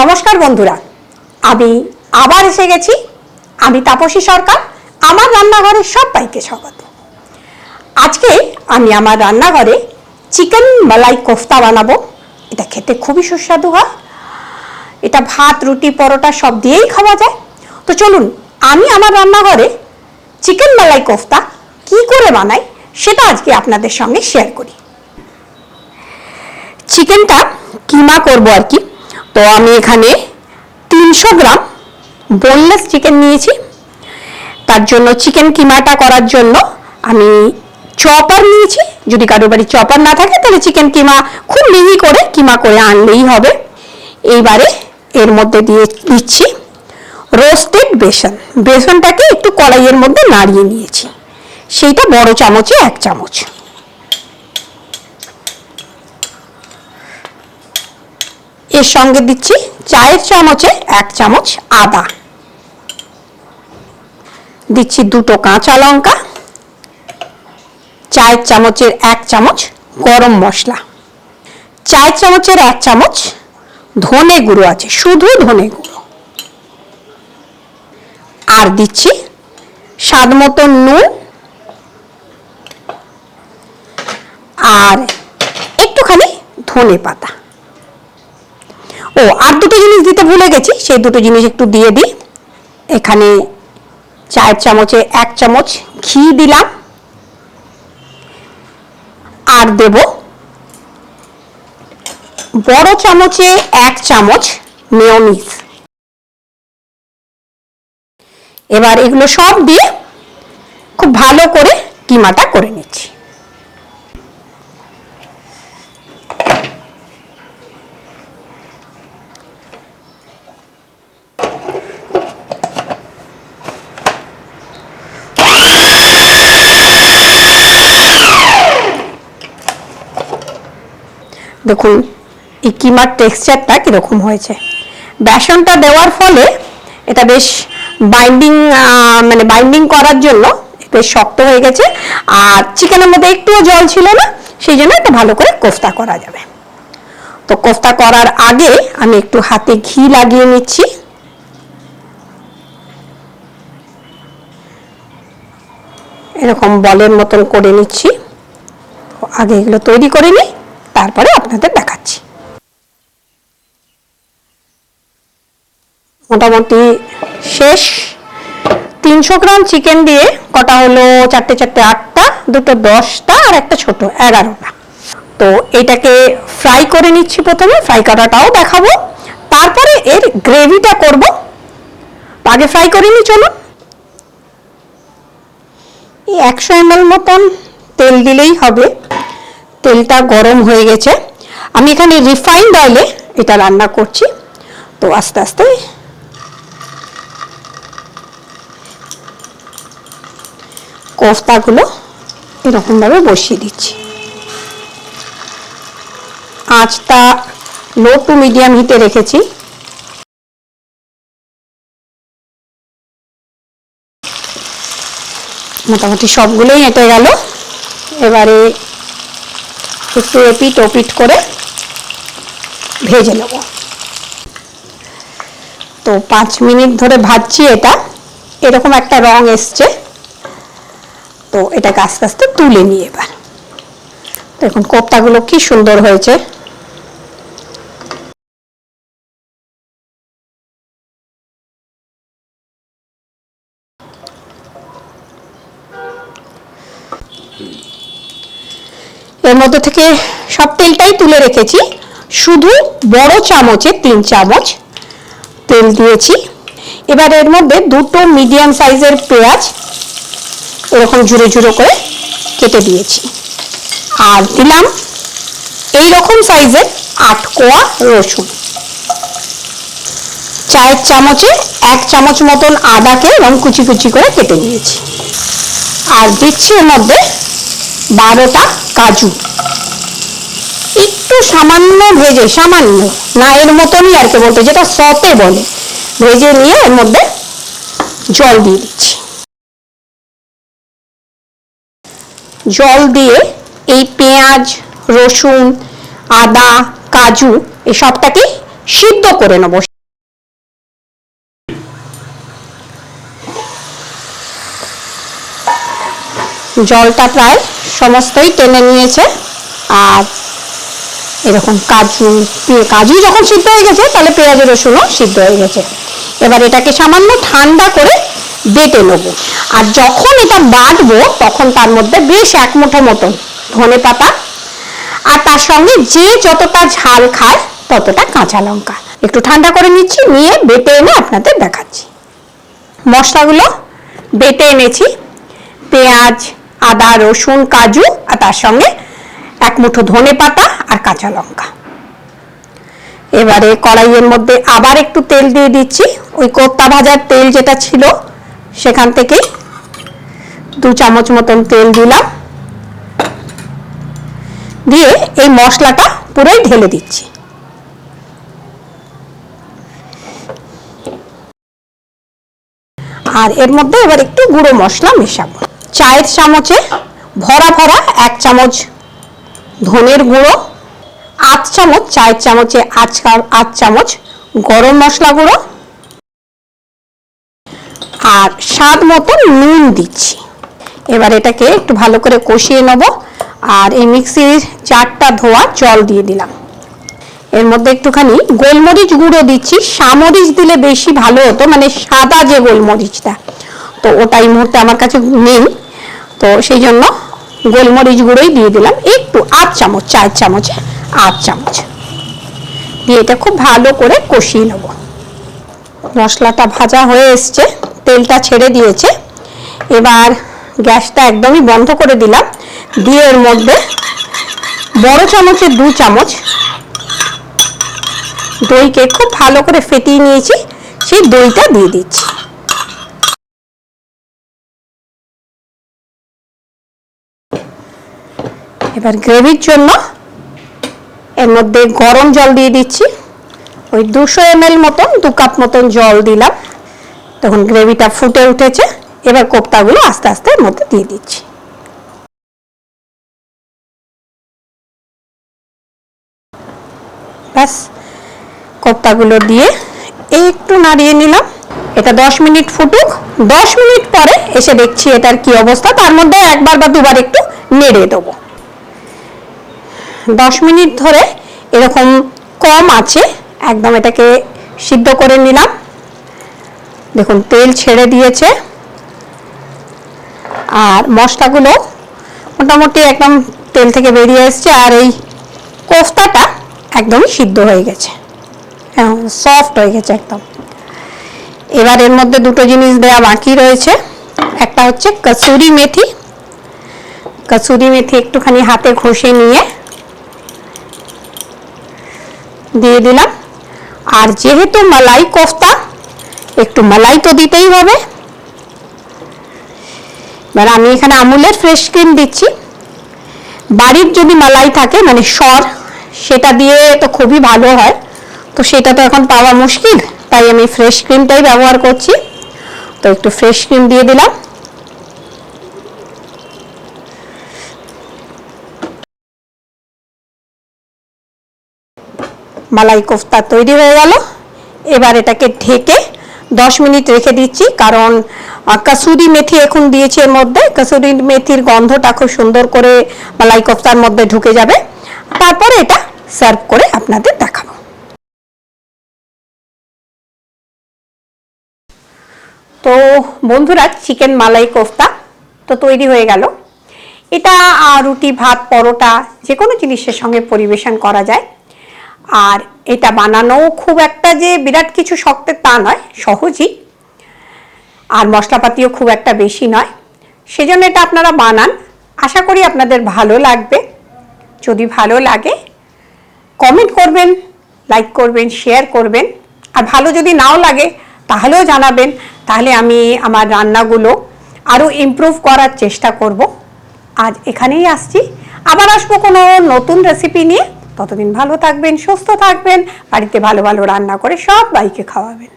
নমস্কার বন্ধুরা। আমি আবার এসে গেছি। আমি তাপসী সরকার। আমার রান্নাঘরে সবাইকে স্বাগত। আজকে আমি আমার রান্নাঘরে চিকেন মালাই কোফতা বানাবো। এটা খেতে খুবই সুস্বাদু হয়। এটা ভাত, রুটি, পরোটা সব দিয়েই খাওয়া যায়। তো চলুন, আমি আমার রান্নাঘরে চিকেন মালাই কোফতা কি করে বানাই সেটা আজকে আপনাদের সঙ্গে শেয়ার করি। চিকেনটা কিমা করব আর কি? তো আমি এখানে তিনশো গ্রাম বোনলেস চিকেন নিয়েছি। তার জন্য চিকেন কিমাটা করার জন্য আমি চপার নিয়েছি। যদি কারোর বাড়ি চপার না থাকে, তাহলে চিকেন কিমা খুব মিহি করে কিমা করে আনলেই হবে। এইবারে এর মধ্যে দিয়ে দিচ্ছি রোস্টেড বেসন। বেসনটাকে একটু কড়াইয়ের মধ্যে নাড়িয়ে নিয়েছি। সেইটা বড় চামচে এক চামচ। এর সঙ্গে দিচ্ছি চায়ের চামচে এক চামচ আদা। দিচ্ছি দুটো কাঁচা লঙ্কা, চায়ের চামচের এক চামচ গরম মশলা। চায়ের চামচের এক চামচ ধনে গুঁড়ো আছে, শুধু ধনে গুঁড়ো। আর দিচ্ছি স্বাদ মতো নুন আর একটুখানি ধনে পাতা। ও, আর দুটো জিনিস দিতে ভুলে গেছি, সেই দুটো জিনিস একটু দিয়ে দিই। এখানে চায়ের চামচে এক চামচ ঘি দিলাম। আর দেব বড় চামচে এক চামচ মেয়নিজ। এবার এগুলো সব দিয়ে খুব ভালো করে কিমাটা করে নিচ্ছি দেখুন, এই কিমার টেক্সচারটা কীরকম হয়েছে। বেসনটা দেওয়ার ফলে এটা বেশ বাইন্ডিং মানে বাইন্ডিং করার জন্য বেশ শক্ত হয়ে গেছে। আর চিকেনের মধ্যে একটুও জল ছিল না, সেই জন্য এটা ভালো করে কোফতা করা যাবে। তো কোফতা করার আগে আমি একটু হাতে ঘি লাগিয়ে নিচ্ছি। এরকম বলের মতন করে নিচ্ছি। আগে এগুলো তৈরি করে নিই। তারপরে আপনাদের দেখাচ্ছি। মোটামুটি শেষ। তিনশো গ্রাম চিকেন দিয়ে কটা হলো? চারটে চারটে, আটটা, দুটো দশটা, আর একটা ছোট, এগারোটা। তো এটাকে ফ্রাই করে নিচ্ছি প্রথমে ফ্রাই করাটাও দেখাবো। তারপরে এর গ্রেভিটা করব। আগে ফ্রাই করে নি, চলুন। এই একশো এম মতন তেল দিলেই হবে। তেলটা গরম হয়ে গেছে। আমি এখানে রিফাইন্ড অয়েলে এটা রান্না করছি। তো আস্তে আস্তে কোফতাগুলো এরকমভাবে বসিয়ে দিচ্ছি। আঁচটা লো টু মিডিয়াম হিটে রেখেছি। মোটামুটি সবগুলোই এঁটে গেল। এবারে একটু এপিট ওপিট করে ভেজে নেব। তো পাঁচ মিনিট ধরে ভাজছি এটা। এরকম একটা রং এসছে। তো এটাকে আস্তে আস্তে তুলে নিই এবার। তো দেখুন কোপ্তাগুলো কি সুন্দর হয়েছে। এর মধ্যে থেকে সব তেলটাই তুলে রেখেছি। শুধু বড় চামচে তিন চামচ তেল দিয়েছি। এবার এর মধ্যে দুটো মিডিয়াম সাইজের পেঁয়াজ এরকম ঝুড়ো ঝুড়ো করে কেটে দিয়েছি। আর দিলাম এই রকম সাইজের আট কোয়া রসুন। চায়ের চামচে এক চামচ মতন আদাকে এরকম কুচি কুচি করে কেটে নিয়েছি আর দিচ্ছি এর মধ্যে বারোটা কাজু। একটু সামান্য ভেজে, সামান্য, না এর মতনই আর কি বলতে, যেটা সতে বলে। ভেজে নিয়ে এর মধ্যে জল দিয়ে দিচ্ছি। জল দিয়ে এই পেঁয়াজ, রসুন, আদা, কাজু এই সবটাকে সিদ্ধ করে নেব। জলটা প্রায় সমস্তই টেনে নিয়েছে। আর এরকম কাজু কাজু যখন সিদ্ধ হয়ে গেছে, তাহলে পেঁয়াজ রসুনও সিদ্ধ হয়ে গেছে। এবার এটাকে সামান্য ঠান্ডা করে বেটে নেব। আর যখন এটা বাটবো, তখন তার মধ্যে বেশ এক মুঠো মতন ধনে পাতা, আর তার সঙ্গে যে যতটা ঝাল খায়, ততটা কাঁচা লঙ্কা। একটু ঠান্ডা করে নিচ্ছি, নিয়ে বেটে এনে আপনাদের দেখাচ্ছি। মশলাগুলো বেটে এনেছি। পেঁয়াজ আদা, রসুন, কাজু, আর তার সঙ্গে এক মুঠো ধনে পাতা আর কাঁচা লঙ্কা। এবারে কড়াইয়ের মধ্যে আবার একটু তেল দিয়ে দিচ্ছি। ওই কোপ্তা ভাজার তেল যেটা ছিল, সেখান থেকে দু চামচ মতন তেল দিলাম। দিয়ে এই মশলাটা পুরোই ঢেলে দিচ্ছি। আর এর মধ্যে এবার একটু গুঁড়ো মশলা মেশাবো। চায়ের চামচে ভরা ভরা এক চামচ ধনের গুঁড়ো, আধ চামচ চায়ের চামচে চা- আধ চামচ গরম মশলা গুঁড়ো আর স্বাদ মতো নুন দিচ্ছি। এবার এটাকে একটু ভালো করে কষিয়ে নেব আর এই মিক্সির চারটা ধোয়া জল দিয়ে দিলাম। এর মধ্যে একটুখানি গোলমরিচ গুঁড়ো দিচ্ছি। সামরিচ দিলে বেশি ভালো হতো মানে সাদা যে গোলমরিচটা। তো ওটা এই মুহূর্তে আমার কাছে নেই। তো সেই জন্য গোলমরিচ গুঁড়োই দিয়ে দিলাম। একটু আধ চামচ, চার চামচে, আধ চামচ। দিয়ে এটা খুব ভালো করে কষিয়ে নেব। মশলাটা ভাজা হয়ে এসছে, তেলটা ছেড়ে দিয়েছে। এবার গ্যাসটা একদমই বন্ধ করে দিলাম। দিয়ে এর মধ্যে বড় চামচের দু চামচ দইকে খুব ভালো করে ফেটিয়ে নিয়েছি। সেই দইটা দিয়ে দিচ্ছি। এবার গ্রেভির জন্য এর মধ্যে গরম জল দিয়ে দিচ্ছি। ওই দুশো এম মতন, দু কাপ মতন জল দিলাম। তখন গ্রেভিটা ফুটে উঠেছে। এবার কোপ্তাগুলো আস্তে আস্তে এর মধ্যে দিয়ে দিচ্ছি। ব্যাস, কোপ্তাগুলো দিয়ে একটু নাড়িয়ে নিলাম। এটা দশ মিনিট ফুটুক। দশ মিনিট পরে এসে দেখছি এটার কি অবস্থা। তার মধ্যে একবার বা দুবার একটু নেড়ে দেবো। দশ মিনিট ধরে এরকম কম আছে। একদম এটাকে সিদ্ধ করে নিলাম। দেখুন, তেল ছেড়ে দিয়েছে। আর মশলাগুলো মোটামুটি একদম তেল থেকে বেরিয়ে এসছে আর এই কোফতাটা একদমই সিদ্ধ হয়ে গেছে। সফট হয়ে গেছে একদম। এবার এর মধ্যে দুটো জিনিস দেওয়া বাকি রয়েছে। একটা হচ্ছে কসুরি মেথি। কসুরি মেথি একটুখানি হাতে ঘষে নিয়ে দিয়ে দিলাম। আর যেহেতু মালাই কোফতা, একটু মালাই তো দিতেই হবে। এবার আমি এখানে আমুলের ফ্রেশ ক্রিম দিচ্ছি। বাড়ির যদি মালাই থাকে মানে সর, সেটা দিয়ে তো খুবই ভালো হয়। তো সেটা তো এখন পাওয়া মুশকিল, তাই আমি ফ্রেশ ক্রিমটাই ব্যবহার করছি। তো একটু ফ্রেশ ক্রিম দিয়ে দিলাম। মালাই কোফতা তৈরি হয়ে গেল। এবার এটাকে ঢেকে দশ মিনিট রেখে দিচ্ছি, কারণ কাসুরি মেথি এখন দিয়েছি এর মধ্যে। কাসুরি মেথির গন্ধটা খুব সুন্দর করে মালাই কোফতার মধ্যে ঢুকে যাবে। তারপরে এটা সার্ভ করে আপনাদের দেখাবো। তো বন্ধুরা, চিকেন মালাই কোফতা তো তৈরি হয়ে গেল। এটা রুটি, ভাত, পরোটা যে কোনো জিনিসের সঙ্গে পরিবেশন করা যায়। আর এটা বানানো খুব একটা যে বিরাট কিছু শক্তের তা নয়, সহজই। আর মশলাপাতিও খুব একটা বেশি নয়। সেজন্য এটা আপনারা বানান। আশা করি আপনাদের ভালো লাগবে। যদি ভালো লাগে কমেন্ট করবেন লাইক করবেন শেয়ার করবেন। আর ভালো যদি নাও লাগে, তাহলেও জানাবেন। তাহলে আমি আমার রান্নাগুলো আরও ইমপ্রুভ করার চেষ্টা করব। আজ এখানেই আসছি। আবার আসব কোনো নতুন রেসিপি নিয়ে। ততদিন ভালো থাকবেন সুস্থ থাকবেন বাড়িতে ভালো ভালো রান্না করে সব বাইকে খাওয়াবেন।